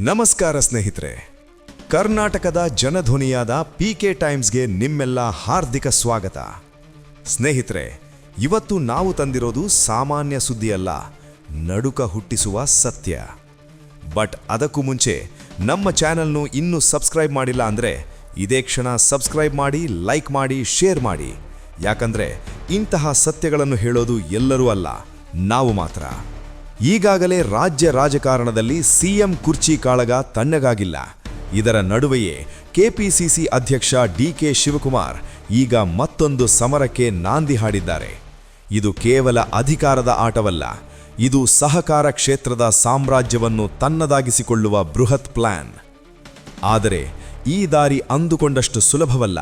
ನಮಸ್ಕಾರ ಸ್ನೇಹಿತರೆ. ಕರ್ನಾಟಕದ ಜನಧ್ವನಿಯಾದ ಪಿ ಕೆ ಟೈಮ್ಸ್ಗೆ ನಿಮ್ಮೆಲ್ಲ ಹಾರ್ದಿಕ ಸ್ವಾಗತ. ಸ್ನೇಹಿತರೆ, ಇವತ್ತು ನಾವು ತಂದಿರೋದು ಸಾಮಾನ್ಯ ಸುದ್ದಿಯಲ್ಲ, ನಡುಕ ಹುಟ್ಟಿಸುವ ಸತ್ಯ. ಬಟ್ ಅದಕ್ಕೂ ಮುಂಚೆ ನಮ್ಮ ಚಾನಲ್ನು ಇನ್ನೂ ಸಬ್ಸ್ಕ್ರೈಬ್ ಮಾಡಿಲ್ಲ ಅಂದರೆ ಇದೇ ಕ್ಷಣ ಸಬ್ಸ್ಕ್ರೈಬ್ ಮಾಡಿ, ಲೈಕ್ ಮಾಡಿ, ಶೇರ್ ಮಾಡಿ. ಯಾಕಂದರೆ ಇಂತಹ ಸತ್ಯಗಳನ್ನು ಹೇಳೋದು ಎಲ್ಲರೂ ಅಲ್ಲ, ನಾವು ಮಾತ್ರ. ಈಗಾಗಲೇ ರಾಜ್ಯ ರಾಜಕಾರಣದಲ್ಲಿ ಸಿಎಂ ಕುರ್ಚಿ ಕಾಳಗ ತಣ್ಣಗಾಗಿಲ್ಲ. ಇದರ ನಡುವೆಯೇ ಕೆಪಿಸಿಸಿ ಅಧ್ಯಕ್ಷ ಡಿ ಕೆ ಶಿವಕುಮಾರ್ ಈಗ ಮತ್ತೊಂದು ಸಮರಕ್ಕೆ ನಾಂದಿ ಹಾಡಿದ್ದಾರೆ. ಇದು ಕೇವಲ ಅಧಿಕಾರದ ಆಟವಲ್ಲ, ಇದು ಸಹಕಾರ ಕ್ಷೇತ್ರದ ಸಾಮ್ರಾಜ್ಯವನ್ನು ತನ್ನದಾಗಿಸಿಕೊಳ್ಳುವ ಬೃಹತ್ ಪ್ಲಾನ್. ಆದರೆ ಈ ದಾರಿ ಅಂದುಕೊಂಡಷ್ಟು ಸುಲಭವಲ್ಲ.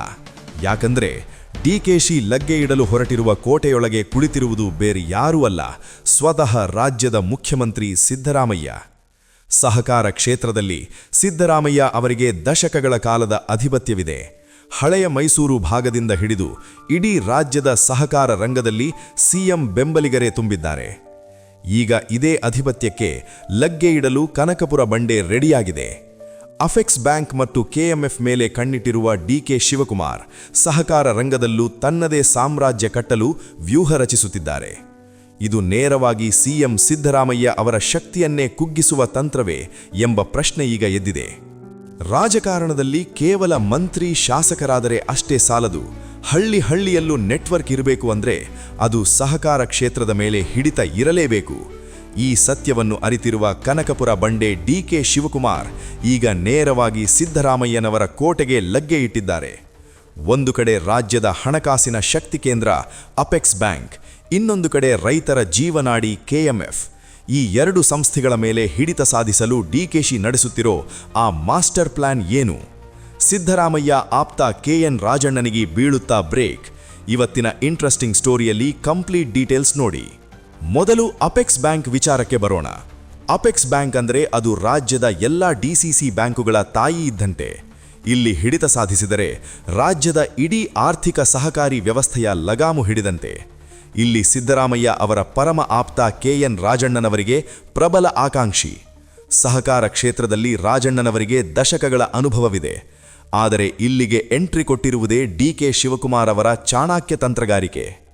ಯಾಕಂದ್ರೆ ಡಿಕೆಶಿ ಲಗ್ಗೆ ಇಡಲು ಹೊರಟಿರುವ ಕೋಟೆಯೊಳಗೆ ಕುಳಿತಿರುವುದು ಬೇರೆ ಯಾರೂ ಅಲ್ಲ. ಸ್ವತಃ ರಾಜ್ಯದ ಮುಖ್ಯಮಂತ್ರಿ ಸಿದ್ದರಾಮಯ್ಯ. ಸಹಕಾರ ಕ್ಷೇತ್ರದಲ್ಲಿ ಸಿದ್ದರಾಮಯ್ಯ ಅವರಿಗೆ ದಶಕಗಳ ಕಾಲದ ಅಧಿಪತ್ಯವಿದೆ. ಹಳೆಯ ಮೈಸೂರು ಭಾಗದಿಂದ ಹಿಡಿದು ಇಡೀ ರಾಜ್ಯದ ಸಹಕಾರ ರಂಗದಲ್ಲಿ ಸಿಎಂ ಬೆಂಬಲಿಗರೇ ತುಂಬಿದ್ದಾರೆ. ಈಗ ಇದೇ ಅಧಿಪತ್ಯಕ್ಕೆ ಲಗ್ಗೆ ಇಡಲು ಕನಕಪುರ ಬಂಡೆ ರೆಡಿಯಾಗಿದೆ. ಅಫೆಕ್ಸ್ ಬ್ಯಾಂಕ್ ಮತ್ತು ಕೆಎಂಎಫ್ ಮೇಲೆ ಕಣ್ಣಿಟ್ಟಿರುವ ಡಿಕೆ ಶಿವಕುಮಾರ್ ಸಹಕಾರ ರಂಗದಲ್ಲೂ ತನ್ನದೇ ಸಾಮ್ರಾಜ್ಯ ಕಟ್ಟಲು ವ್ಯೂಹ ರಚಿಸುತ್ತಿದ್ದಾರೆ. ಇದು ನೇರವಾಗಿ ಸಿಎಂ ಸಿದ್ದರಾಮಯ್ಯ ಅವರ ಶಕ್ತಿಯನ್ನೇ ಕುಗ್ಗಿಸುವ ತಂತ್ರವೇ ಎಂಬ ಪ್ರಶ್ನೆ ಈಗ ಎದ್ದಿದೆ. ರಾಜಕಾರಣದಲ್ಲಿ ಕೇವಲ ಮಂತ್ರಿ ಶಾಸಕರಾದರೆ ಅಷ್ಟೇ ಸಾಲದು. ಹಳ್ಳಿ ಹಳ್ಳಿಯಲ್ಲೂ ನೆಟ್ವರ್ಕ್ ಇರಬೇಕು ಅಂದ್ರೆ ಅದು ಸಹಕಾರ ಕ್ಷೇತ್ರದ ಮೇಲೆ ಹಿಡಿತ ಇರಲೇಬೇಕು. ಈ ಸತ್ಯವನ್ನು ಅರಿತಿರುವ ಕನಕಪುರ ಬಂಡೆ ಡಿ ಕೆ ಶಿವಕುಮಾರ್ ಈಗ ನೇರವಾಗಿ ಸಿದ್ದರಾಮಯ್ಯನವರ ಕೋಟೆಗೆ ಲಗ್ಗೆ ಇಟ್ಟಿದ್ದಾರೆ. ಒಂದು ಕಡೆ ರಾಜ್ಯದ ಹಣಕಾಸಿನ ಶಕ್ತಿ ಕೇಂದ್ರ ಅಪೆಕ್ಸ್ ಬ್ಯಾಂಕ್, ಇನ್ನೊಂದು ಕಡೆ ರೈತರ ಜೀವನಾಡಿ ಕೆಎಂಎಫ್ ಈ ಎರಡು ಸಂಸ್ಥೆಗಳ ಮೇಲೆ ಹಿಡಿತ ಸಾಧಿಸಲು ಡಿಕೆಶಿ ನಡೆಸುತ್ತಿರೋ ಆ ಮಾಸ್ಟರ್ ಪ್ಲಾನ್ ಏನು? ಸಿದ್ದರಾಮಯ್ಯ ಆಪ್ತ ಕೆಎನ್ ರಾಜಣ್ಣನಿಗೆ ಬೀಳುತ್ತಾ ಬ್ರೇಕ್. ಇವತ್ತಿನ ಇಂಟ್ರೆಸ್ಟಿಂಗ್ ಸ್ಟೋರಿಯಲ್ಲಿ ಕಂಪ್ಲೀಟ್ ಡೀಟೇಲ್ಸ್ ನೋಡಿ. ಮೊದಲು ಅಪೆಕ್ಸ್ ಬ್ಯಾಂಕ್ ವಿಚಾರಕ್ಕೆ ಬರೋಣ. ಅಪೆಕ್ಸ್ ಬ್ಯಾಂಕ್ ಅಂದ್ರೆ ಅದು ರಾಜ್ಯದ ಎಲ್ಲ ಡಿಸಿಸಿ ಬ್ಯಾಂಕುಗಳ ತಾಯಿ ಇದ್ದಂತೆ. ಇಲ್ಲಿ ಹಿಡಿತ ಸಾಧಿಸಿದರೆ ರಾಜ್ಯದ ಇಡೀ ಆರ್ಥಿಕ ಸಹಕಾರಿ ವ್ಯವಸ್ಥೆಯ ಲಗಾಮು ಹಿಡಿದಂತೆ. ಇಲ್ಲಿ ಸಿದ್ದರಾಮಯ್ಯ ಅವರ ಪರಮ ಆಪ್ತ ಕೆ ಎನ್ ರಾಜಣ್ಣನವರಿಗೆ ಪ್ರಬಲ ಆಕಾಂಕ್ಷಿ. ಸಹಕಾರ ಕ್ಷೇತ್ರದಲ್ಲಿ ರಾಜಣ್ಣನವರಿಗೆ ದಶಕಗಳ ಅನುಭವವಿದೆ. ಆದರೆ ಇಲ್ಲಿಗೆ ಎಂಟ್ರಿ ಕೊಟ್ಟಿರುವುದೇ ಡಿಕೆ ಶಿವಕುಮಾರ್ ಅವರ ಚಾಣಾಕ್ಯ ತಂತ್ರಗಾರಿಕೆ.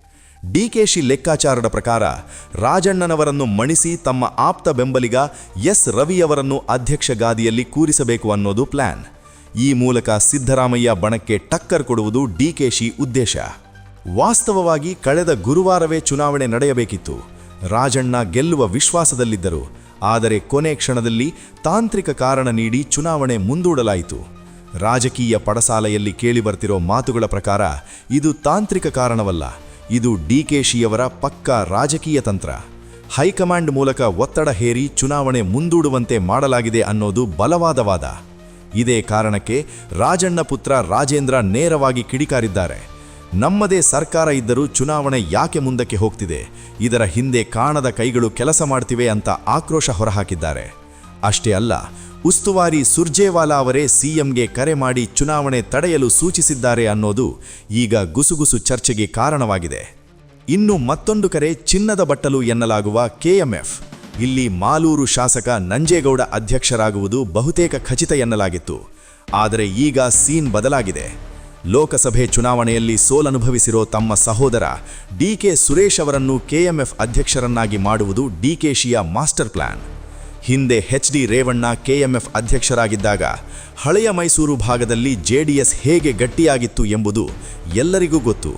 ಡಿಕೆಶಿ ಲೆಕ್ಕಾಚಾರದ ಪ್ರಕಾರ ರಾಜಣ್ಣನವರನ್ನು ಮಣಿಸಿ ತಮ್ಮ ಆಪ್ತ ಬೆಂಬಲಿಗ ಎಸ್ ರವಿಯವರನ್ನು ಅಧ್ಯಕ್ಷ ಗಾದಿಯಲ್ಲಿ ಕೂರಿಸಬೇಕು ಅನ್ನೋದು ಪ್ಲಾನ್. ಈ ಮೂಲಕ ಸಿದ್ದರಾಮಯ್ಯ ಬಣಕ್ಕೆ ಟಕ್ಕರ್ ಕೊಡುವುದು ಡಿಕೆಶಿ ಉದ್ದೇಶ. ವಾಸ್ತವವಾಗಿ ಕಳೆದ ಗುರುವಾರವೇ ಚುನಾವಣೆ ನಡೆಯಬೇಕಿತ್ತು. ರಾಜಣ್ಣ ಗೆಲ್ಲುವ ವಿಶ್ವಾಸದಲ್ಲಿದ್ದರು. ಆದರೆ ಕೊನೆ ಕ್ಷಣದಲ್ಲಿ ತಾಂತ್ರಿಕ ಕಾರಣ ನೀಡಿ ಚುನಾವಣೆ ಮುಂದೂಡಲಾಯಿತು. ರಾಜಕೀಯ ಪಡಸಾಲೆಯಲ್ಲಿ ಕೇಳಿಬರ್ತಿರೋ ಮಾತುಗಳ ಪ್ರಕಾರ ಇದು ತಾಂತ್ರಿಕ ಕಾರಣವಲ್ಲ. ಇದು ಡಿಕೆಶಿಯವರ ಪಕ್ಕಾ ರಾಜಕೀಯ ತಂತ್ರ. ಹೈಕಮಾಂಡ್ ಮೂಲಕ ಒತ್ತಡ ಹೇರಿ ಚುನಾವಣೆ ಮುಂದೂಡುವಂತೆ ಮಾಡಲಾಗಿದೆ ಅನ್ನೋದು ಬಲವಾದ ವಾದ. ಇದೇ ಕಾರಣಕ್ಕೆ ರಾಜಣ್ಣ ಪುತ್ರ ರಾಜೇಂದ್ರ ನೇರವಾಗಿ ಕಿಡಿಕಾರಿದ್ದಾರೆ. ನಮ್ಮದೇ ಸರ್ಕಾರ ಇದ್ದರೂ ಚುನಾವಣೆ ಯಾಕೆ ಮುಂದಕ್ಕೆ ಹೋಗ್ತಿದೆ? ಇದರ ಹಿಂದೆ ಕಾಣದ ಕೈಗಳು ಕೆಲಸ ಮಾಡ್ತಿವೆ ಅಂತ ಆಕ್ರೋಶ ಹೊರಹಾಕಿದ್ದಾರೆ. ಅಷ್ಟೇ ಅಲ್ಲ, ಉಸ್ತುವಾರಿ ಸುರ್ಜೇವಾಲಾ ಅವರೇ ಸಿಎಂಗೆ ಕರೆ ಮಾಡಿ ಚುನಾವಣೆ ತಡೆಯಲು ಸೂಚಿಸಿದ್ದಾರೆ ಅನ್ನೋದು ಈಗ ಗುಸುಗುಸು ಚರ್ಚೆಗೆ ಕಾರಣವಾಗಿದೆ. ಇನ್ನು ಮತ್ತೊಂದು ಕರೆ ಚಿನ್ನದ ಬಟ್ಟಲು ಎನ್ನಲಾಗುವ ಕೆಎಂಎಫ್ ಇಲ್ಲಿ ಮಾಲೂರು ಶಾಸಕ ನಂಜೇಗೌಡ ಅಧ್ಯಕ್ಷರಾಗುವುದು ಬಹುತೇಕ ಖಚಿತ ಎನ್ನಲಾಗಿತ್ತು. ಆದರೆ ಈಗ ಸೀನ್ ಬದಲಾಗಿದೆ. ಲೋಕಸಭೆ ಚುನಾವಣೆಯಲ್ಲಿ ಸೋಲನುಭವಿಸಿರೋ ತಮ್ಮ ಸಹೋದರ ಡಿಕೆ ಸುರೇಶ್ ಅವರನ್ನು ಕೆಎಂಎಫ್ ಅಧ್ಯಕ್ಷರನ್ನಾಗಿ ಮಾಡುವುದು ಡಿಕೆಶಿಯ ಮಾಸ್ಟರ್ ಪ್ಲಾನ್. ಹಿಂದೆ ಎಚ್ ಡಿ ರೇವಣ್ಣ ಕೆಎಂಎಫ್ ಅಧ್ಯಕ್ಷರಾಗಿದ್ದಾಗ ಹಳೆಯ ಮೈಸೂರು ಭಾಗದಲ್ಲಿ ಜೆಡಿಎಸ್ ಹೇಗೆ ಗಟ್ಟಿಯಾಗಿತ್ತು ಎಂಬುದು ಎಲ್ಲರಿಗೂ ಗೊತ್ತು.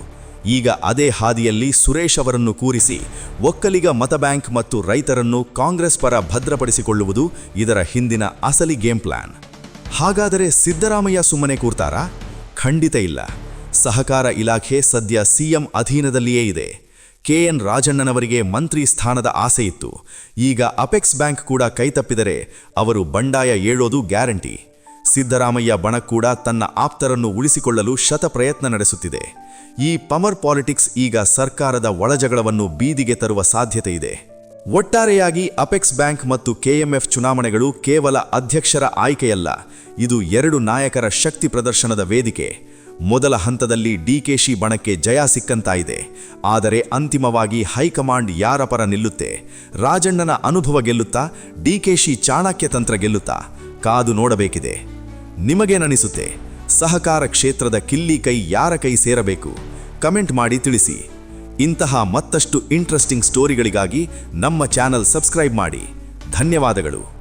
ಈಗ ಅದೇ ಹಾದಿಯಲ್ಲಿ ಸುರೇಶ್ ಅವರನ್ನು ಕೂರಿಸಿ ಒಕ್ಕಲಿಗ ಮತಬ್ಯಾಂಕ್ ಮತ್ತು ರೈತರನ್ನು ಕಾಂಗ್ರೆಸ್ ಪರ ಭದ್ರಪಡಿಸಿಕೊಳ್ಳುವುದು ಇದರ ಹಿಂದಿನ ಅಸಲಿ ಗೇಮ್ ಪ್ಲಾನ್. ಹಾಗಾದರೆ ಸಿದ್ದರಾಮಯ್ಯ ಸುಮ್ಮನೆ ಕೂರ್ತಾರಾ? ಖಂಡಿತ ಇಲ್ಲ. ಸಹಕಾರ ಇಲಾಖೆ ಸದ್ಯ ಸಿಎಂ ಅಧೀನದಲ್ಲಿಯೇ ಇದೆ. ಕೆಎನ್ ರಾಜಣ್ಣನವರಿಗೆ ಮಂತ್ರಿ ಸ್ಥಾನದ ಆಸೆ ಇತ್ತು. ಈಗ ಅಪೆಕ್ಸ್ ಬ್ಯಾಂಕ್ ಕೂಡ ಕೈತಪ್ಪಿದರೆ ಅವರು ಬಂಡಾಯ ಏಳೋದು ಗ್ಯಾರಂಟಿ. ಸಿದ್ದರಾಮಯ್ಯ ಬಣ ಕೂಡ ತನ್ನ ಆಪ್ತರನ್ನು ಉಳಿಸಿಕೊಳ್ಳಲು ಶತ ಪ್ರಯತ್ನ ನಡೆಸುತ್ತಿದೆ. ಈ ಪವರ್ ಪಾಲಿಟಿಕ್ಸ್ ಈಗ ಸರ್ಕಾರದ ಒಳಜಗಳವನ್ನು ಬೀದಿಗೆ ತರುವ ಸಾಧ್ಯತೆ ಇದೆ. ಒಟ್ಟಾರೆಯಾಗಿ ಅಪೆಕ್ಸ್ ಬ್ಯಾಂಕ್ ಮತ್ತು ಕೆಎಂಎಫ್ ಚುನಾವಣೆಗಳು ಕೇವಲ ಅಧ್ಯಕ್ಷರ ಆಯ್ಕೆಯಲ್ಲ, ಇದು ಎರಡು ನಾಯಕರ ಶಕ್ತಿ ಪ್ರದರ್ಶನದ ವೇದಿಕೆ. ಮೊದಲ ಹಂತದಲ್ಲಿ ಡಿಕೆಶಿ ಬಣಕ್ಕೆ ಜಯ ಸಿಕ್ಕಂತಾಯಿದೆ ಆದರೆ ಅಂತಿಮವಾಗಿ ಹೈಕಮಾಂಡ್ ಯಾರ ಪರ ನಿಲ್ಲುತ್ತೆ? ರಾಜಣ್ಣನ ಅನುಭವ ಗೆಲ್ಲುತ್ತಾ? ಡಿಕೆಶಿ ಚಾಣಕ್ಯ ತಂತ್ರ ಗೆಲ್ಲುತ್ತಾ? ಕಾದು ನೋಡಬೇಕಿದೆ. ನಿಮಗೇನನಿಸುತ್ತೆ? ಸಹಕಾರ ಕ್ಷೇತ್ರದ ಕಿಲ್ಲಿ ಕೈ ಯಾರ ಕೈ ಸೇರಬೇಕು? ಕಮೆಂಟ್ ಮಾಡಿ ತಿಳಿಸಿ. ಇಂತಹ ಮತ್ತಷ್ಟು ಇಂಟ್ರೆಸ್ಟಿಂಗ್ ಸ್ಟೋರಿಗಳಿಗಾಗಿ ನಮ್ಮ ಚಾನಲ್ ಸಬ್ಸ್ಕ್ರೈಬ್ ಮಾಡಿ. ಧನ್ಯವಾದಗಳು.